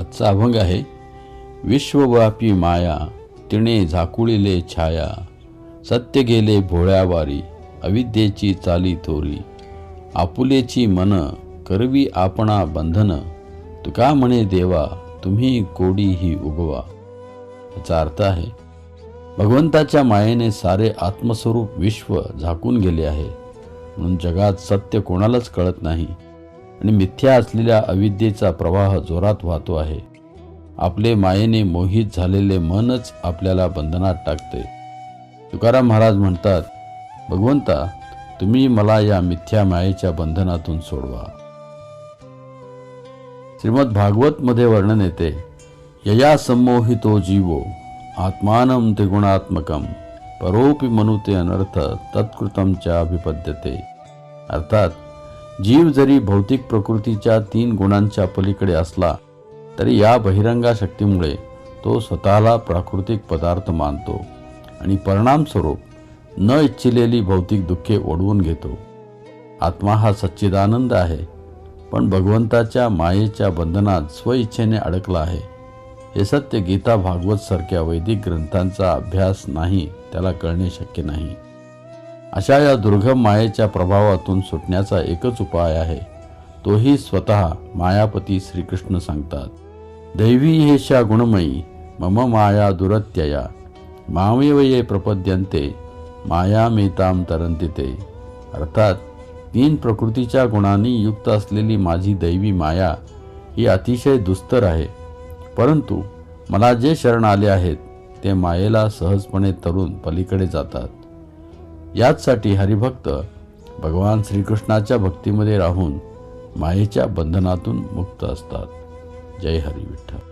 आजचा अभंग आहे विश्वव्यापी माया तिने झाकुळिले छाया सत्य गेले भोळ्यावारी अविद्येची चाली थोरी आपुलेची मन करवी आपणा बंधन तुका म्हणे देवा तुम्ही कोडी ही उगवा. याचा अर्थ आहे भगवंताच्या मायेने सारे आत्मस्वरूप विश्व झाकून गेले आहे म्हणून जगात सत्य कोणालाच कळत नाही. आणि मिथ्या असलेल्या अविद्येचा प्रवाह जोरात वाहतो आहे. आपले मायेने मोहित झालेले मनच आपल्याला बंधनात टाकते. तुकाराम महाराज म्हणतात भगवंता तुम्ही मला या मिथ्या मायेच्या बंधनातून सोडवा. श्रीमद भागवत मध्ये वर्णन येते यया संमोहितो जीवो आत्मानं त्रिगुणात्मकम परोपी मनुते अनर्थ तत्कृतमच्या अभिपद्यते अर्थात जीव जरी भौतिक प्रकृतीच्या तीन गुणांच्या पलीकडे असला तरी या बहिरंगा शक्तीमुळे तो स्वतःला प्राकृतिक पदार्थ मानतो आणि परिणामस्वरूप न इच्छिलेली भौतिक दुःखे ओढवून घेतो. आत्मा हा सच्चिदानंद आहे पण भगवंताच्या मायेच्या बंधनात स्वइच्छेने अडकला आहे. हे सत्य गीता भागवत सारख्या वैदिक ग्रंथांचा अभ्यास नाही त्याला कळणे शक्य नाही. अशा या दुर्गम मायेच्या प्रभावातून सुटण्याचा एकच उपाय आहे. तोही स्वतः मायापती श्रीकृष्ण सांगतात दैवी हेशा गुणमयी मम माया दुरत्यया मामेव ये प्रपद्यन्ते माया मेताम तरंती ते अर्थात तीन प्रकृतीच्या गुणांनी युक्त असलेली माझी दैवी माया ही अतिशय दुस्तर आहे. परंतु मला जे शरण आले आहेत ते मायेला सहजपणे तरुण पलीकडे जातात. याचसाठी हरिभक्त भगवान श्रीकृष्णाच्या भक्तीमध्ये राहून मायेच्या बंधनातून मुक्त असतात. जय हरी विठ्ठल